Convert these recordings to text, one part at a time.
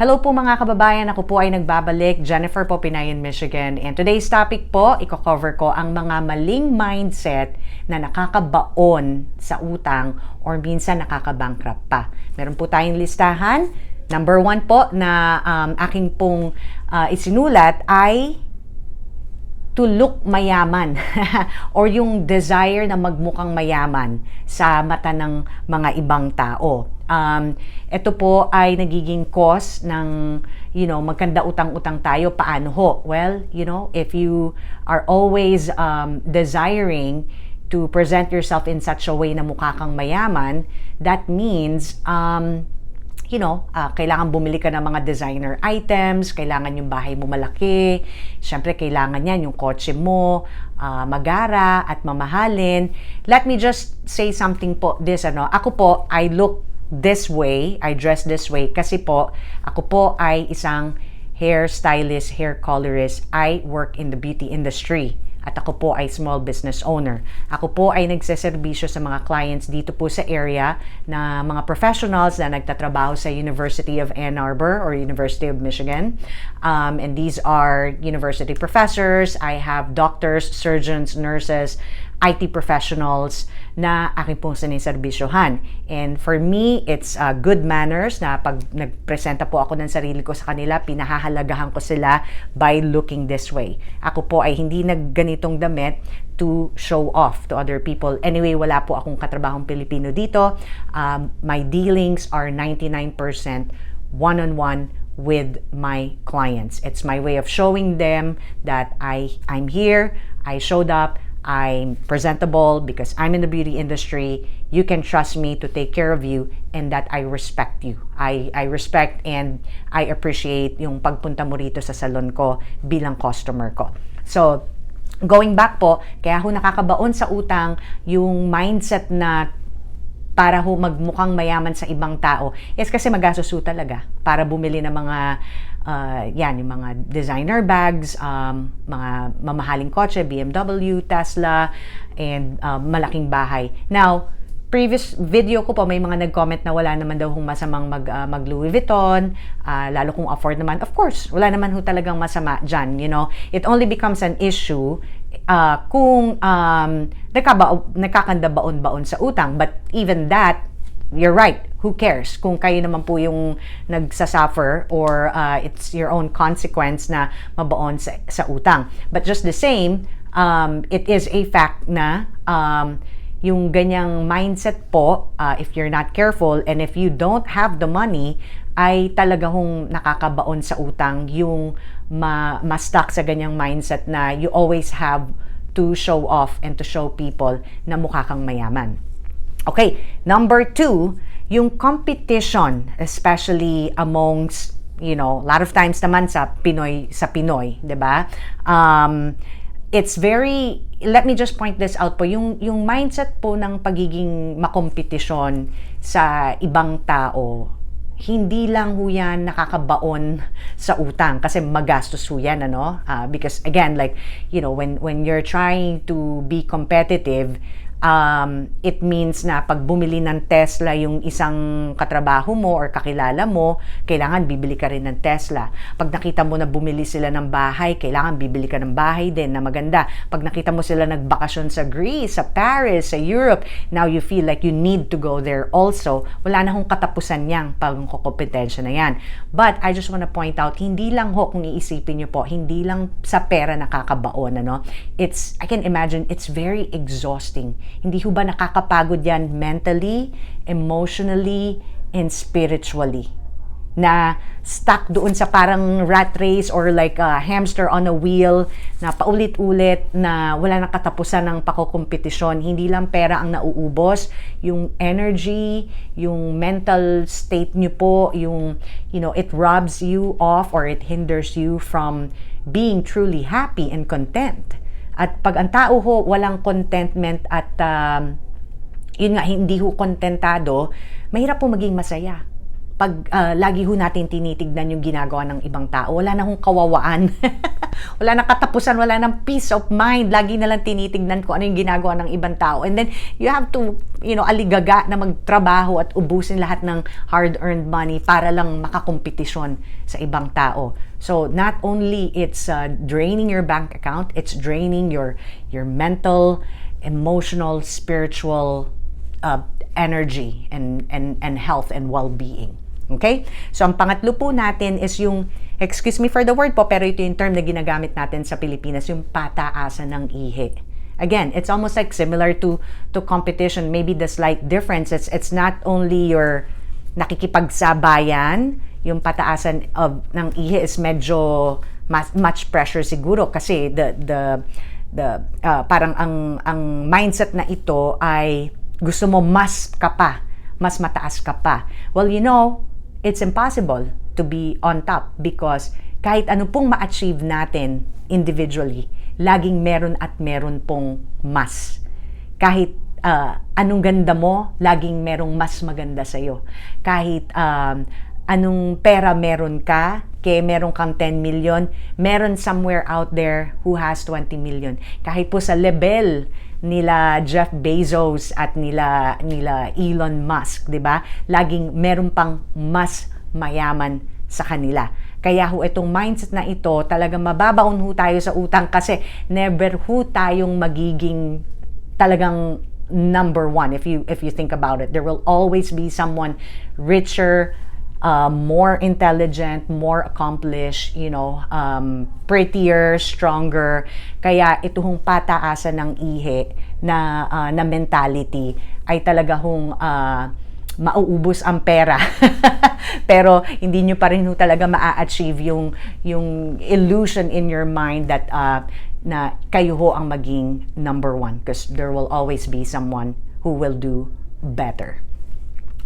Hello po mga kababayan, ako po ay nagbabalik, Jennifer po Pinayan, Michigan. And today's topic po, i-cover ko ang mga maling mindset na nakakabaon sa utang or minsan nakakabankrupt pa. Meron po tayong listahan. Number one po na um, aking pong uh, isinulat ay to look mayaman or yung desire na magmukhang mayaman sa mata ng mga ibang tao. Um, ito po ay nagiging cause ng, you know, magkanda utang-utang tayo. Paano ho? Well, you know, if you are always um, desiring to present yourself in such a way na mukha kang mayaman, that means um, you know, uh, kailangan bumili ka ng mga designer items, kailangan yung bahay mo malaki, syempre kailangan yan yung kotse mo, uh, magara at mamahalin. Let me just say something po, this ano, ako po, I look this way, I dress this way kasi po, ako po ay isang hair stylist, hair colorist. I work in the beauty industry at ako po ay small business owner. Ako po ay nagseserbisyo sa mga clients dito po sa area na mga professionals na nagtatrabaho sa University of Ann Arbor or University of Michigan. Um, and these are university professors. I have doctors, surgeons, nurses, IT professionals na aking pong siniserbisyohan. And for me, it's uh, good manners na pag nagpresenta po ako ng sarili ko sa kanila, pinahahalagahan ko sila by looking this way. Ako po ay hindi nagganitong damit to show off to other people. Anyway, wala po akong katrabahong Pilipino dito. Um, my dealings are 99% one-on-one with my clients. It's my way of showing them that I I'm here, I showed up, I'm presentable because I'm in the beauty industry. You can trust me to take care of you and that I respect you. I, I respect and I appreciate yung pagpunta mo rito sa salon ko bilang customer ko. So, going back po, kaya ho nakakabaon sa utang yung mindset na para ho magmukhang mayaman sa ibang tao is kasi magastos talaga para bumili ng mga uh, yan, yung mga designer bags, um, mga mamahaling kotse, BMW, Tesla, and uh, malaking bahay. Now, previous video ko po may mga nag-comment na wala naman daw hong masamang mag, uh, mag Louis Vuitton, uh, lalo kung afford naman. Of course, wala naman ho talagang masama dyan, you know. It only becomes an issue uh, kung um, nakakanda baon-baon sa utang. But even that, you're right, who cares? Kung kayo naman po yung nagsasuffer or uh, it's your own consequence na mabaon sa, sa utang. But just the same, um, it is a fact na um, yung ganyang mindset po, uh, if you're not careful and if you don't have the money, ay talaga hong nakakabaon sa utang yung ma- ma-stuck sa ganyang mindset na you always have to show off and to show people na mukha kang mayaman. Okay, number two, yung competition, especially amongst, you know, a lot of times naman sa Pinoy, sa Pinoy, di ba? Um, it's very, let me just point this out po, yung, yung mindset po ng pagiging makompetisyon sa ibang tao, hindi lang ho yan nakakabaon sa utang kasi magastos ho yan ano uh, because again like you know when when you're trying to be competitive um, it means na pag bumili ng Tesla yung isang katrabaho mo or kakilala mo, kailangan bibili ka rin ng Tesla. Pag nakita mo na bumili sila ng bahay, kailangan bibili ka ng bahay din na maganda. Pag nakita mo sila nagbakasyon sa Greece, sa Paris, sa Europe, now you feel like you need to go there also. Wala na hong katapusan niyang pagkompetensya na yan. But I just want to point out, hindi lang ho kung iisipin niyo po, hindi lang sa pera nakakabaon, ano? It's, I can imagine, it's very exhausting hindi ho ba nakakapagod yan mentally, emotionally, and spiritually? na stuck doon sa parang rat race or like a hamster on a wheel na paulit-ulit na wala nang katapusan ng pakokompetisyon. Hindi lang pera ang nauubos, yung energy, yung mental state nyo po, yung, you know, it robs you off or it hinders you from being truly happy and content. At pag ang tao ho walang contentment at um, yun nga, hindi ho kontentado, mahirap po maging masaya. Pag ah, lagi ho natin tinitignan yung ginagawa ng ibang tao, wala na hong kawawaan. wala na katapusan, wala nang peace of mind. Lagi na lang tinitignan ko ano yung ginagawa ng ibang tao. And then, you have to, you know, aligaga na magtrabaho at ubusin lahat ng hard-earned money para lang makakompetisyon sa ibang tao. So, not only it's uh, draining your bank account, it's draining your your mental, emotional, spiritual uh, energy and and and health and well-being. Okay? So, ang pangatlo po natin is yung, excuse me for the word po, pero ito yung term na ginagamit natin sa Pilipinas, yung pataasan ng ihi. Again, it's almost like similar to to competition. Maybe the slight difference, it's, it's not only your nakikipagsabayan, yung pataasan of, ng ihi is medyo mas, much pressure siguro kasi the the the uh, parang ang ang mindset na ito ay gusto mo mas ka pa, mas mataas ka pa. Well, you know, it's impossible to be on top because kahit ano pong ma-achieve natin individually, laging meron at meron pong mas. Kahit uh, anong ganda mo, laging merong mas maganda sa'yo. Kahit um, anong pera meron ka, kaya meron kang 10 million, meron somewhere out there who has 20 million. Kahit po sa level nila Jeff Bezos at nila nila Elon Musk, 'di ba? Laging meron pang mas mayaman sa kanila. Kaya ho itong mindset na ito, talagang mababaon ho tayo sa utang kasi never ho tayong magiging talagang number one if you if you think about it. There will always be someone richer, uh, more intelligent, more accomplished, you know, um, prettier, stronger. Kaya ito hong pataasan ng ihi na, uh, na mentality ay talaga hong uh, mauubos ang pera. Pero hindi nyo pa rin talaga maa-achieve yung, yung illusion in your mind that uh, na kayo ho ang maging number one because there will always be someone who will do better.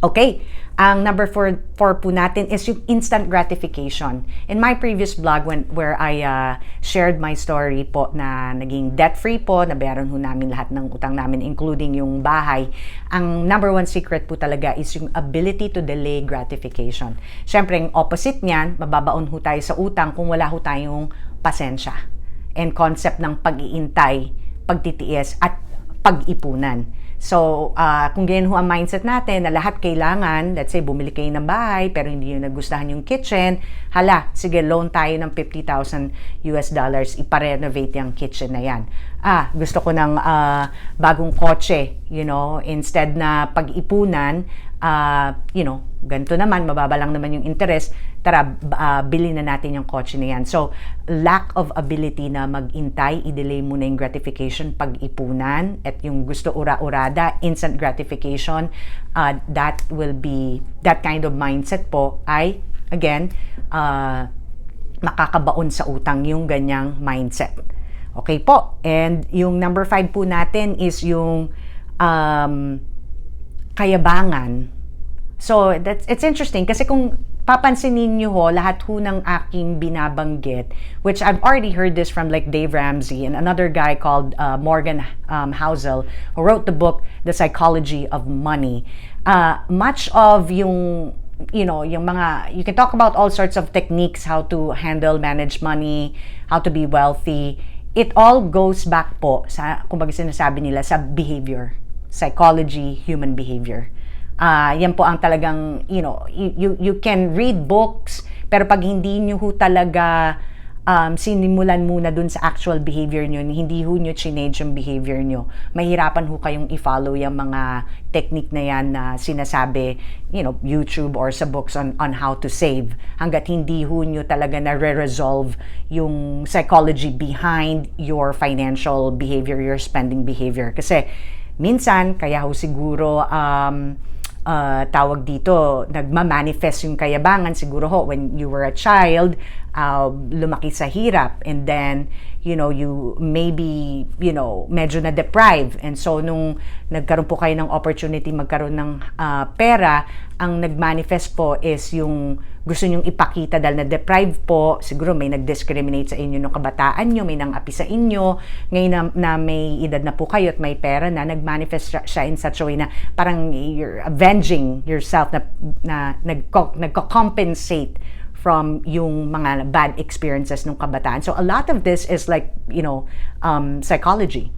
Okay, ang number four, four po natin is yung instant gratification. In my previous blog when, where I uh, shared my story po na naging debt-free po, nabayaran ho namin lahat ng utang namin including yung bahay, ang number one secret po talaga is yung ability to delay gratification. Siyempre, yung opposite niyan, mababaon ho tayo sa utang kung wala ho tayong pasensya and concept ng pag-iintay, pagtitiis at pag-ipunan. So, uh, kung ganyan ho ang mindset natin na lahat kailangan, let's say bumili kayo ng bahay pero hindi nyo nagustuhan yung kitchen, hala, sige, loan tayo ng 50,000 US dollars, iparenovate yung kitchen na yan. Ah, gusto ko ng uh, bagong kotse, you know, instead na pag-ipunan, uh, you know, ganito naman, mababa lang naman yung interest, tara, uh, bili na natin yung kotse na yan. So, lack of ability na mag-intay, i-delay muna yung gratification pag-ipunan, at yung gusto ura-urada, instant gratification, uh, that will be, that kind of mindset po ay, again, uh, makakabaon sa utang yung ganyang mindset. Okay po. And yung number five po natin is yung um, kayabangan. So, that's, it's interesting kasi kung papansinin niyo ho, lahat ho ng aking binabanggit, which I've already heard this from like Dave Ramsey and another guy called uh, Morgan um, Housel, who wrote the book, The Psychology of Money. Uh, much of yung you know, yung mga, you can talk about all sorts of techniques, how to handle, manage money, how to be wealthy. It all goes back po sa, kumbaga sinasabi nila, sa behavior psychology, human behavior. Uh, yan po ang talagang, you know, you, you can read books, pero pag hindi nyo ho talaga um, sinimulan muna dun sa actual behavior nyo, hindi ho nyo change yung behavior nyo, mahirapan ho kayong i-follow yung mga technique na yan na sinasabi, you know, YouTube or sa books on, on how to save. Hanggat hindi ho nyo talaga na re-resolve yung psychology behind your financial behavior, your spending behavior. Kasi, Minsan, kaya ho siguro um, uh, tawag dito, nagma-manifest yung kayabangan. Siguro ho when you were a child, uh, lumaki sa hirap and then you know you maybe you know medyo na deprive and so nung nagkaroon po kayo ng opportunity magkaroon ng uh, pera ang nagmanifest po is yung gusto nyong ipakita dahil na deprive po siguro may nag-discriminate sa inyo nung kabataan nyo may nang api sa inyo ngayon na, na may edad na po kayo at may pera na nagmanifest siya in such a way na parang you're avenging yourself na, na nagko, nagko-compensate from yung mga bad experiences nung kabataan. So a lot of this is like, you know, um, psychology.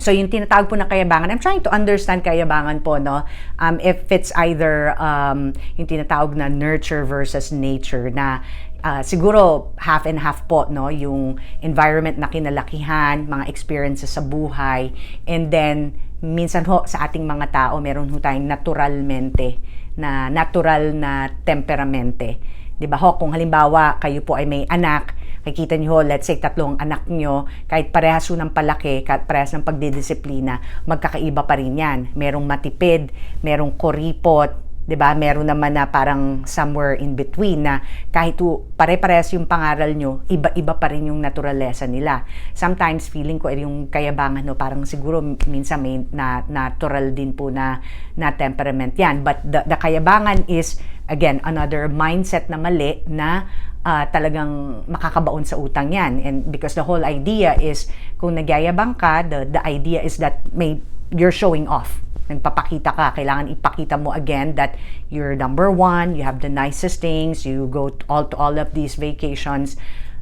So yung tinatawag po na kayabangan, I'm trying to understand kayabangan po, no? Um, if it's either um, yung tinatawag na nurture versus nature na uh, siguro half and half po, no? Yung environment na kinalakihan, mga experiences sa buhay, and then minsan ho sa ating mga tao, meron ho tayong naturalmente na natural na temperamente 'Di ba ho, kung halimbawa kayo po ay may anak, Nakikita niyo, let's say tatlong anak niyo, kahit parehas ng palaki, kahit parehas ng pagdidisiplina, magkakaiba pa rin yan. Merong matipid, merong koripot, 'di ba? Meron naman na parang somewhere in between na kahit pare-parehas yung pangaral nyo, iba-iba pa rin yung naturalesa nila. Sometimes feeling ko ay yung kayabangan no, parang siguro minsan may na, natural din po na na temperament 'yan. But the, the kayabangan is again another mindset na mali na uh, talagang makakabaon sa utang yan. And because the whole idea is, kung nagyayabang ka, the, the idea is that may you're showing off nagpapakita ka, kailangan ipakita mo again that you're number one, you have the nicest things, you go to all to all of these vacations.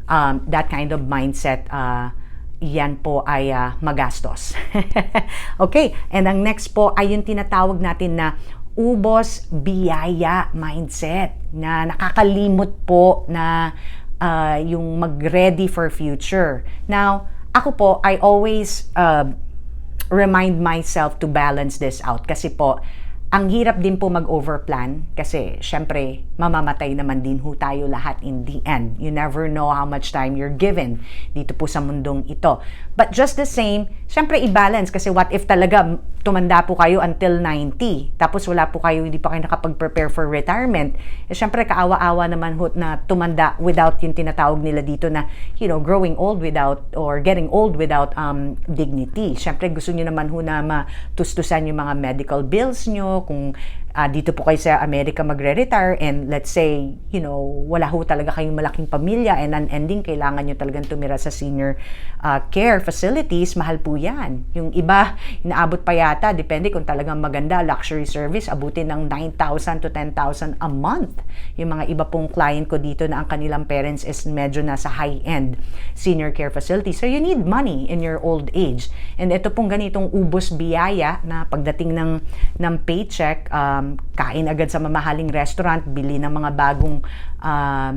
Um, that kind of mindset, uh, yan po ay uh, magastos. okay, and ang next po ay yung tinatawag natin na ubos biyaya mindset na nakakalimot po na uh, yung mag-ready for future. Now, ako po, I always uh, remind myself to balance this out. Kasi po ang hirap din po mag-overplan kasi syempre mamamatay naman din ho tayo lahat in the end. You never know how much time you're given dito po sa mundong ito. But just the same, syempre i-balance kasi what if talaga tumanda po kayo until 90 tapos wala po kayo, hindi pa kayo nakapag-prepare for retirement. Eh syempre kaawa-awa naman ho na tumanda without yung tinatawag nila dito na you know, growing old without or getting old without um, dignity. Syempre gusto niyo naman ho na matustusan yung mga medical bills nyo, kung uh, dito po kayo sa Amerika magre-retire and let's say, you know, wala ho talaga kayong malaking pamilya and unending, kailangan nyo talagang tumira sa senior uh, care facilities, mahal po yan. Yung iba, inaabot pa yata, depende kung talagang maganda, luxury service, abutin ng 9,000 to 10,000 a month. Yung mga iba pong client ko dito na ang kanilang parents is medyo nasa high-end senior care facility. So you need money in your old age. And ito pong ganitong ubos biyaya na pagdating ng, ng paycheck, um, kain agad sa mamahaling restaurant, bili ng mga bagong um,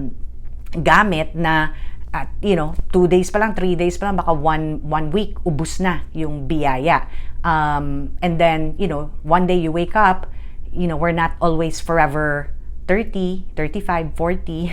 gamit na at you know, two days pa lang, three days pa lang, baka one, one week, ubus na yung biyaya. Um, and then, you know, one day you wake up, you know, we're not always forever 30, 35, 40.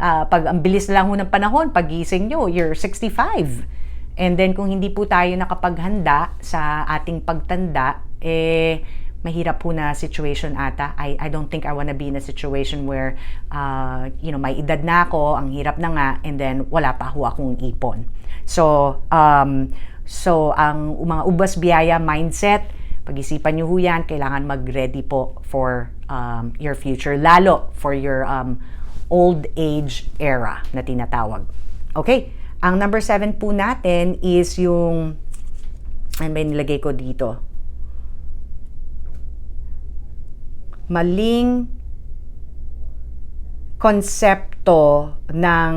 uh, pag ang bilis lang ho ng panahon, pagising nyo, you're 65. And then kung hindi po tayo nakapaghanda sa ating pagtanda, eh, mahirap po na situation ata. I, I don't think I wanna be in a situation where, uh, you know, may edad na ako, ang hirap na nga, and then wala pa ho akong ipon. So, um, so ang mga ubas biyaya mindset, pag-isipan nyo ho yan, kailangan mag-ready po for um, your future, lalo for your um, old age era na tinatawag. Okay, ang number seven po natin is yung, ano ba nilagay ko dito? Maling konsepto ng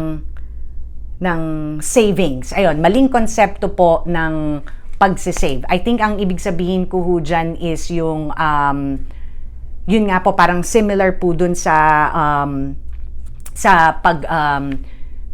ng savings. Ayun, maling konsepto po ng pagsisave. I think ang ibig sabihin ko ho dyan is yung um, yun nga po parang similar po dun sa um, sa pag um,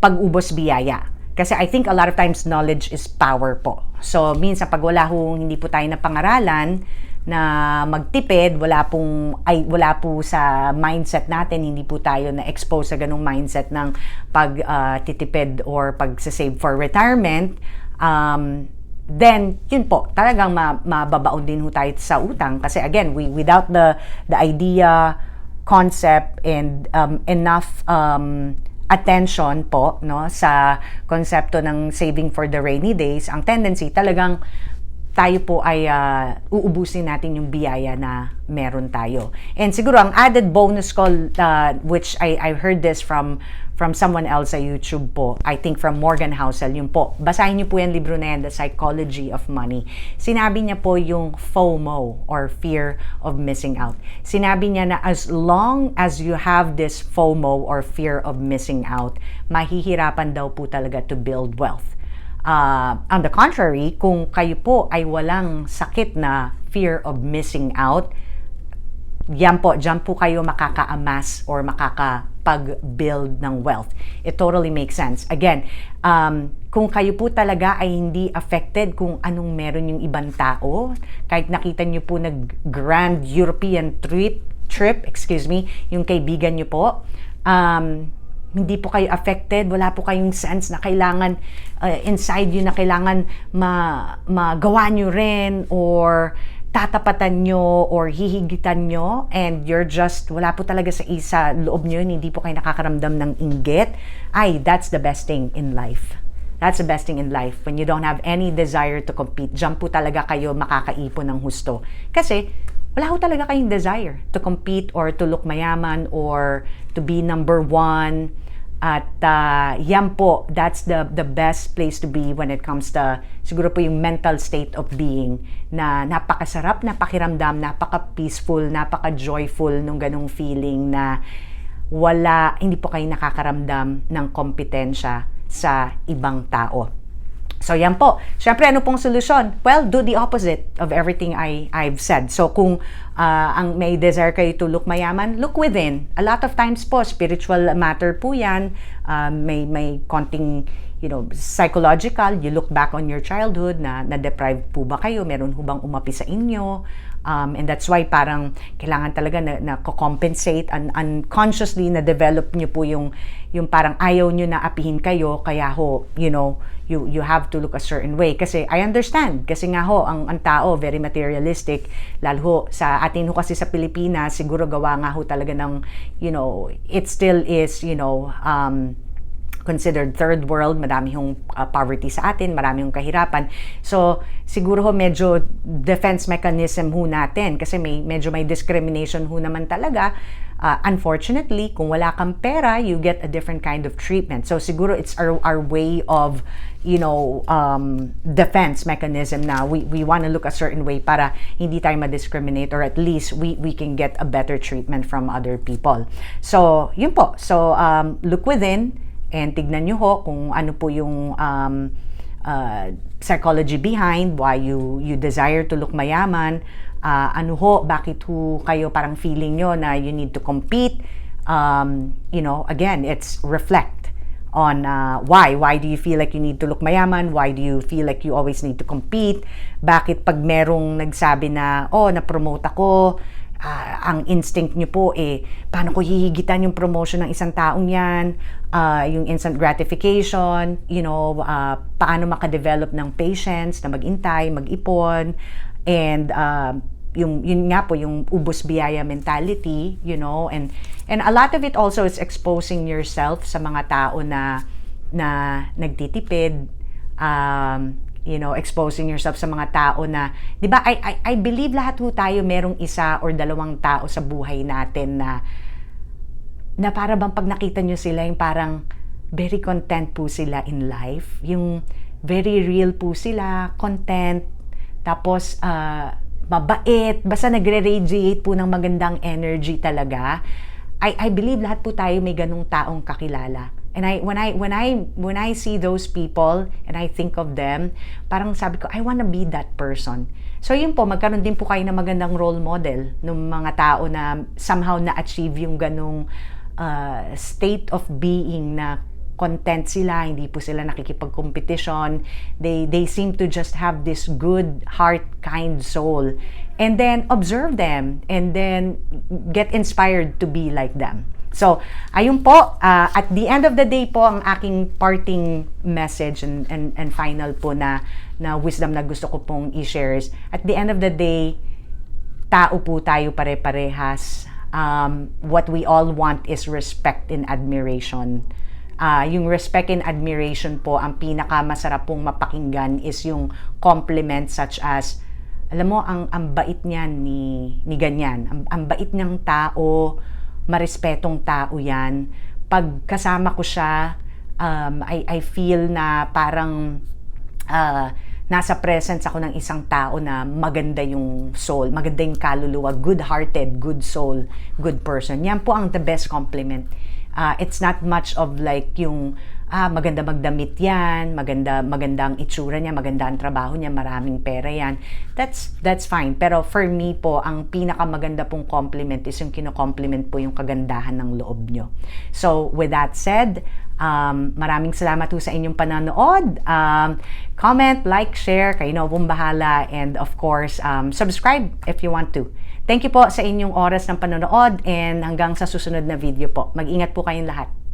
pag-ubos biyaya. Kasi I think a lot of times knowledge is power po. So minsan pag wala ho hindi po tayo na pangaralan, na magtipid, wala pong ay wala po sa mindset natin, hindi po tayo na expose sa ganung mindset ng pag uh, titipid or pag-save for retirement. Um, then yun po talagang ma- mababaon din ho tayo sa utang kasi again we without the the idea concept and um, enough um, attention po no sa konsepto ng saving for the rainy days, ang tendency talagang tayo po ay uh, uubusin natin yung biyaya na meron tayo. And siguro ang added bonus ko uh, which I I heard this from from someone else sa YouTube po, I think from Morgan Housel, yun po. Basahin niyo po yung libro na yan, The Psychology of Money. Sinabi niya po yung FOMO or fear of missing out. Sinabi niya na as long as you have this FOMO or fear of missing out, mahihirapan daw po talaga to build wealth. Uh, on the contrary, kung kayo po ay walang sakit na fear of missing out, yan po, dyan po kayo makaka-amass or makakapag-build ng wealth. It totally makes sense. Again, um, kung kayo po talaga ay hindi affected kung anong meron yung ibang tao, kahit nakita nyo po nag-grand European trip, trip, excuse me, yung kaibigan nyo po, um, hindi po kayo affected, wala po kayong sense na kailangan uh, inside you na kailangan ma magawa nyo rin or tatapatan nyo or hihigitan nyo and you're just, wala po talaga sa isa loob nyo hindi po kayo nakakaramdam ng inggit, ay, that's the best thing in life. That's the best thing in life. When you don't have any desire to compete, jump po talaga kayo makakaipon ng husto. Kasi, wala ho talaga kayong desire to compete or to look mayaman or to be number one at uh, yan po, that's the, the best place to be when it comes to siguro po yung mental state of being na napakasarap, napakiramdam, napaka-peaceful, napaka-joyful nung ganong feeling na wala, hindi po kayo nakakaramdam ng kompetensya sa ibang tao. So yan po. Siyempre, ano pong solusyon? Well, do the opposite of everything I, I've said. So kung uh, ang may desire kayo to look mayaman, look within. A lot of times po, spiritual matter po yan. Uh, may, may konting you know, psychological, you look back on your childhood na na-deprived po ba kayo, meron hubang umapi sa inyo, Um, and that's why parang kailangan talaga na, na compensate un, unconsciously na develop nyo po yung yung parang ayaw nyo na apihin kayo. Kaya ho you know you you have to look a certain way. Kasi I understand. Kasi nga ho ang, ang tao very materialistic. Lalo ho sa atin ho kasi sa Pilipinas siguro gawa nga ho talaga ng you know it still is you know um, considered third world, marami hong uh, poverty sa atin, marami hong kahirapan. So, siguro ho medyo defense mechanism ho natin kasi may medyo may discrimination ho naman talaga. Uh, unfortunately, kung wala kang pera, you get a different kind of treatment. So, siguro it's our, our way of, you know, um, defense mechanism na we, we want to look a certain way para hindi tayo ma-discriminate or at least we, we can get a better treatment from other people. So, yun po. So, um, look within, And tignan nyo ho kung ano po yung um, uh, psychology behind why you you desire to look mayaman. Uh, ano ho, bakit ho kayo parang feeling nyo na you need to compete. Um, you know, again, it's reflect on uh, why. Why do you feel like you need to look mayaman? Why do you feel like you always need to compete? Bakit pag merong nagsabi na, oh, na-promote ako, uh, ang instinct nyo po eh, paano ko hihigitan yung promotion ng isang taong yan, uh, yung instant gratification, you know, uh, paano makadevelop ng patience na magintay, mag-ipon, and uh, yung yun nga po yung ubos biyaya mentality, you know, and and a lot of it also is exposing yourself sa mga tao na na nagtitipid um, you know, exposing yourself sa mga tao na, 'di ba? I, I I believe lahat ho tayo merong isa or dalawang tao sa buhay natin na na para bang pag nakita nyo sila yung parang very content po sila in life. Yung very real po sila, content, tapos uh, mabait, basta nagre-radiate po ng magandang energy talaga. I, I believe lahat po tayo may ganong taong kakilala And I when I when I when I see those people and I think of them, parang sabi ko, I want to be that person. So yun po, magkaroon din po kayo ng magandang role model ng mga tao na somehow na-achieve yung ganong uh, state of being na content sila, hindi po sila nakikipag-competition. They, they seem to just have this good heart, kind soul. And then observe them and then get inspired to be like them. So, ayun po, uh, at the end of the day po, ang aking parting message and, and, and final po na, na wisdom na gusto ko pong i-share is, at the end of the day, tao po tayo pare-parehas. Um, what we all want is respect and admiration ah, yung respect and admiration po, ang pinakamasarap pong mapakinggan is yung compliment such as, alam mo, ang, ang bait niyan ni, ni ganyan. Ang, ang bait niyang tao, marespetong tao yan. Pag kasama ko siya, um, I, I feel na parang ah, nasa presence ako ng isang tao na maganda yung soul, maganda yung kaluluwa, good-hearted, good soul, good person. Yan po ang the best compliment. Ah, it's not much of like yung ah, maganda magdamit yan, maganda magandang itsura niya, maganda ang trabaho niya, maraming pera yan. That's that's fine. Pero for me po, ang pinakamaganda pong compliment is yung kino-compliment po yung kagandahan ng loob nyo. So, with that said, um, maraming salamat po sa inyong panonood. Um, comment, like, share, kayo na pong bahala. And of course, um, subscribe if you want to. Thank you po sa inyong oras ng panonood and hanggang sa susunod na video po. Mag-ingat po kayong lahat.